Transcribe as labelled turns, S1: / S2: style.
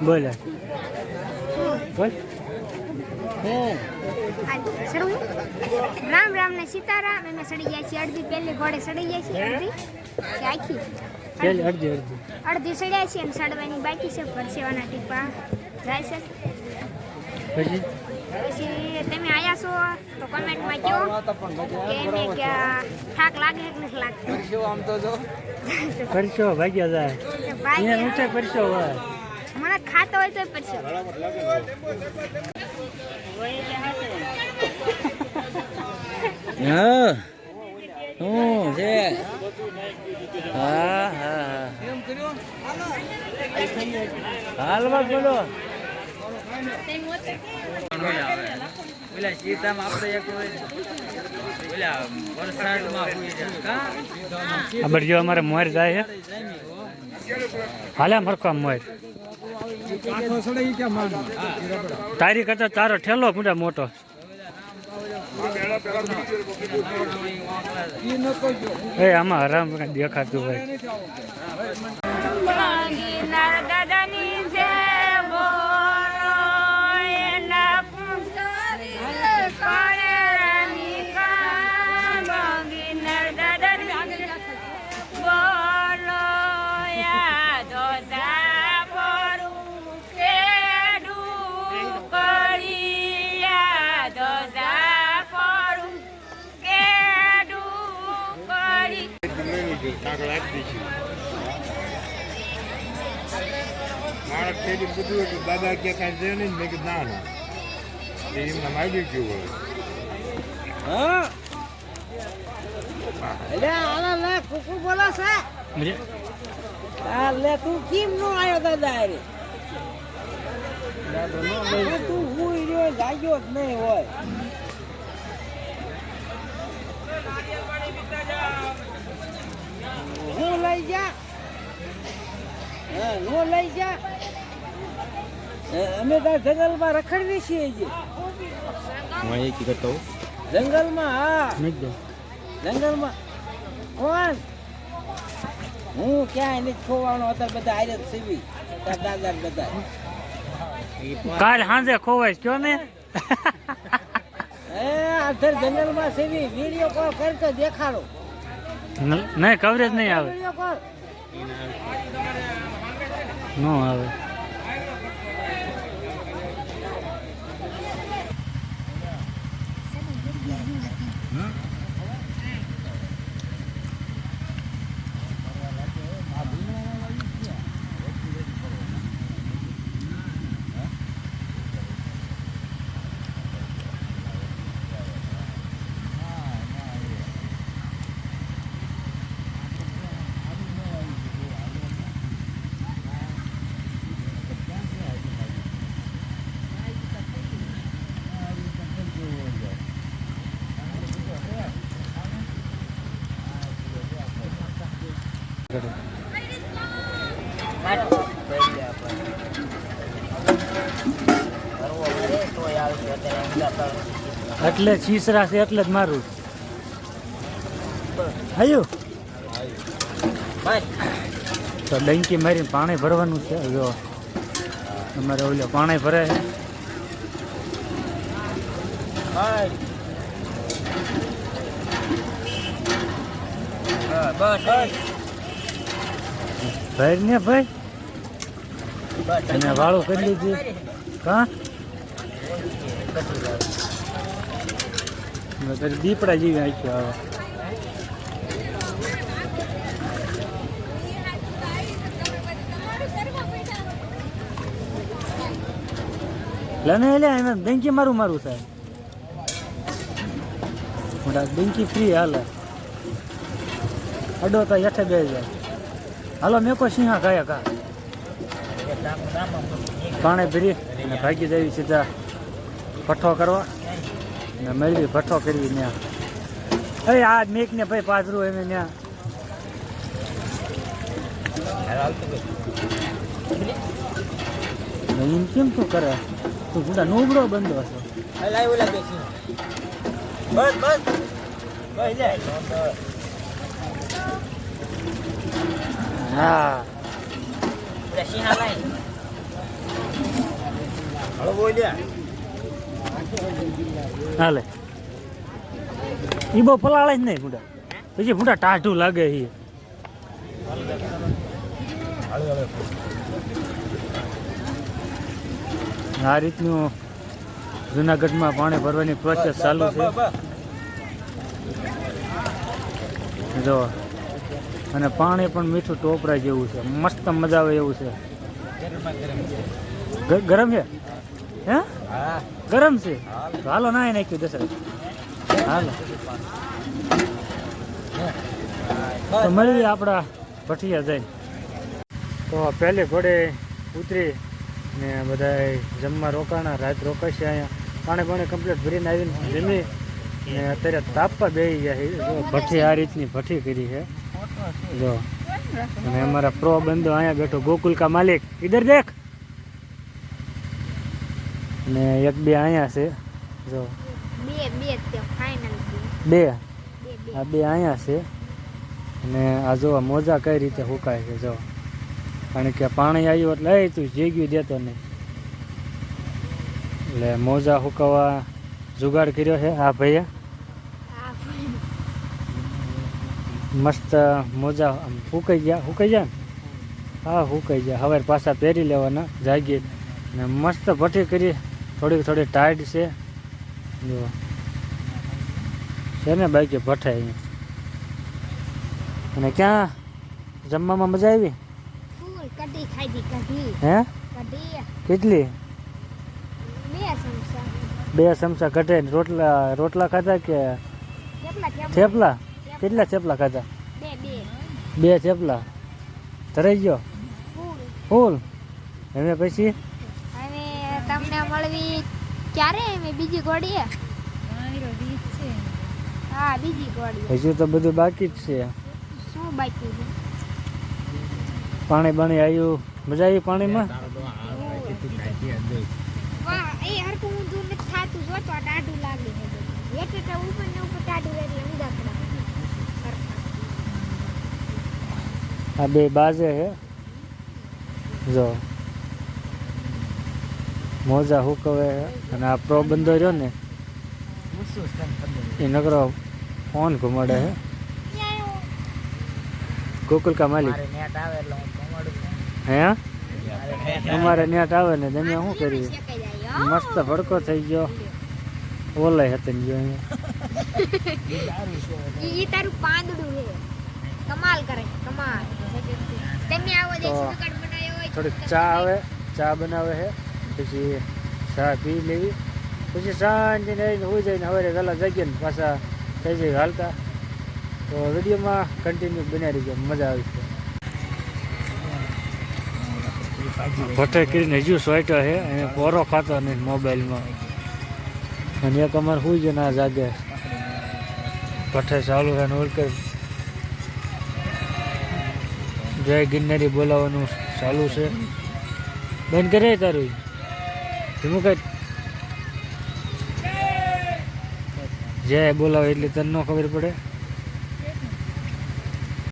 S1: બોલે. બોલ. હું
S2: આ શરૂ રામ રામ ને સીતારામ એમે સડી જાય છે અડધી પહેલી ઘોડે સડી જાય છે અડધી. આખી.
S1: અડધી અડધી.
S2: અડધી સડ્યા છે અને સડવાની બાકી છે પરસેવાના ટીપા. જાય છે.
S1: પછી?
S2: પછી તમે આયા છો તો કમેન્ટમાં કહો કે એને કે થાક લાગે કે નથી લાગતો.
S1: પરસો ભાગ્યા જાય.
S2: તો
S1: અહીંયા ઊંચે પરસો હોય.
S2: મને ખાતો હોય તો પછી.
S3: હા. હું છે? હા હા બોલો. પેલા સીતામાં આપણે એક પેલા વરસાદમાં હોઈ જાય કા
S1: આ બરજો અમારે મોર જાય છે. હાલે મરકો મોર. તારી કરતા તારો ઠેલો પૂરા મોટો. એ આમાં હરામ દેખાતું હોય.
S4: મારા ખેડી બધું હતું. દાદા કે કાંઈ છે નહીં. મેં કીધું ના ના. એમને માગી ગયું હોય.
S3: હા. તું કેમ નો આયો દાદા તું રહ્યો જાગ્યો જ નહીં હોય હું લઈ જા હા હું લઈ જા. હે, અમે ત્યાં જંગલમાં રખડવી છીએ જે. જંગલમાં હા.
S1: મૂકી દે.
S3: જંગલમાં. કોણ? હું ક્યાંય એને ખોવાનો હતો બધા આયરત સીવી. દાદા બધા.
S1: કાલ સાંજે ખોવાય કયો ને.
S3: એ આધર જંગલમાં સીવી. વીડિયો કોલ કરતો દેખાડો.
S1: નહીં કવરેજ નહીં આવે.
S3: વીડિયો કોલ
S1: નો આવે એટલે છીસરા છે એટલે જ મારું. આયુ તો ડંકી મારીને પાણી ભરવાનું છે. જો, અમારે ઓલો પાણી ભરે છે. ભાઈ ને ભાઈ? અને વાળું કરી લીધી. કા? નકર દીપડા જેવી આખ્યો આવે. લને એટલે એને બેંકી મારું મારું થાય મોટા બેંકી ફ્રી હાલે. અડો તો હેઠે બે જાય. હાલો મેકો સિંહા ખાયા કા? પાણી ભરી અને ભાગી દેવી સીધા ભઠ્ઠો કરવા. ને મેળવી ભઠ્ઠો કરવી ત્યાં. અરે આ મેક ને ભાઈ પાથરું એને ત્યાં. એમ કેમ તું કરે? તું પૂરા નોબડો બંધો
S3: બસ બસ બસ લે
S1: હા હાલે. ઈ બહુ પલાળે જ નહીં ફૂટા પછી ફૂટા ટાઢું લાગે એ આ રીતનું જુનાગઢમાં પાણી ભરવાની પ્રોસેસ ચાલુ છે. જો અને પાણી પણ મીઠું ટોપરા જેવું છે. મસ્ત મજા આવે એવું છે. ગરમ છે? હે? ગરમ છે? હાલો ના નાખ્યું દશરથ હાલો. તો મળીએ આપણા ભઠિયા જઈને. તો પહેલી ઘોડે ઉતરી ને બધા જમવા રોકાણા, રાત રોકાશે અહીંયા. પાણી પાણી કમ્પ્લીટ ભરીને આવીને જમી ને અત્યારે તાપવા બે ગયા ભઠ્ઠી આ રીતની ભઠ્ઠી કરી છે. જો. અને અમારા પ્રો બંધો અહીંયા બેઠો ગોકુલ કા માલિક. ઇધર દેખ. ને એક બે અહીંયા છે. જો.
S2: બે.
S1: આ બે અહીંયા છે. અને આ જો મોજા કઈ રીતે હુકાય છે જો. કારણ કે પાણી આવ્યું એટલે એ તું જેગ્યું દેતો નહીં. એટલે મોજા હુકાવા જુગાડ કર્યો છે આ ભાઈએ
S2: આ
S1: મસ્ત મોજા આમ હુકાઈ ગયા. હુકાઈ જાય ને? હા હુકાઈ ગયા હવે પાછા પહેરી લેવાના જાગીએ. ને મસ્ત ભઠ્ઠી કરી. થોડીક થોડી ટાઈટ છે. જો. છે ને બાકી ભઠાઈ અહીંયા. અને ક્યાં? જમવામાં મજા આવી?
S2: કઢી
S1: હે? કેટલી?
S2: બે
S1: ચમચા. ઘટે. રોટલા રોટલા ખાધા કે થેપલા? કેટલા ચેપલા ખાધા?
S2: બે બે.
S1: બે ધરાઈ ગયો?
S2: ફૂલ.
S1: ફૂલ? પછી?
S2: હવે તમને મળવી ક્યારે? અમે બીજી ઘોડી હા બીજી ઘોડી
S1: હજુ તો બધું બાકી જ છે.
S2: શું બાકી છે?
S1: પાણી બાણી આવ્યું મજા આવી પાણીમાં?
S2: વાહ એ હરકું ઊંધું નથી થાતું. જો તો ટાઢું લાગે એક ઉપર ને ઉપર ટાઢું એટલે ઊંધા
S1: આ બે બાજે છે જો મોજા હુકવે છે અને આ પ્રો બંધો રહ્યો ને એ નકરો ફોન ઘુમાડે છે ગોકુલ કા માલિક હે અમારે નેટ આવે ને તમે શું કરીએ
S2: શેકાઈ જાય હો.
S1: મસ્ત ભડકો થઈ ગયો ઓલાય હતી ગયો અહીંયા
S2: ઈ ઈ તારું પાંદડું છે કમાલ કરે છે, કમાલ તમે આવો
S1: તો
S2: દેશી જુગાડ બનાવ્યો હોય
S1: થોડીક
S2: તો
S1: ચા
S2: તમે
S1: આવે ચા બનાવે છે પછી ચા પી લેવી પછી શાંતિને આવીને હોઈ જઈને હવે વહેલા જાગીએ ને પાછા થઈ જાય હાલતા. તો વિડીયોમાં કન્ટિન્યુ બનાવી રહીજો મજા આવી છે ભટ્ટે કરીને હજુ સોઈટો છે અને પોરો ખાતો નહીં મોબાઈલમાં. અને એક અમારે હોઈ જાય ના જાગે. ભટ્ટે ચાલુ છે ને ઓળખે જય ગિરનારી બોલાવવાનું ચાલુ છે. બંધ કરે તારું. ધીમું કઈ જય બોલાવે એટલે તને ન ખબર પડે.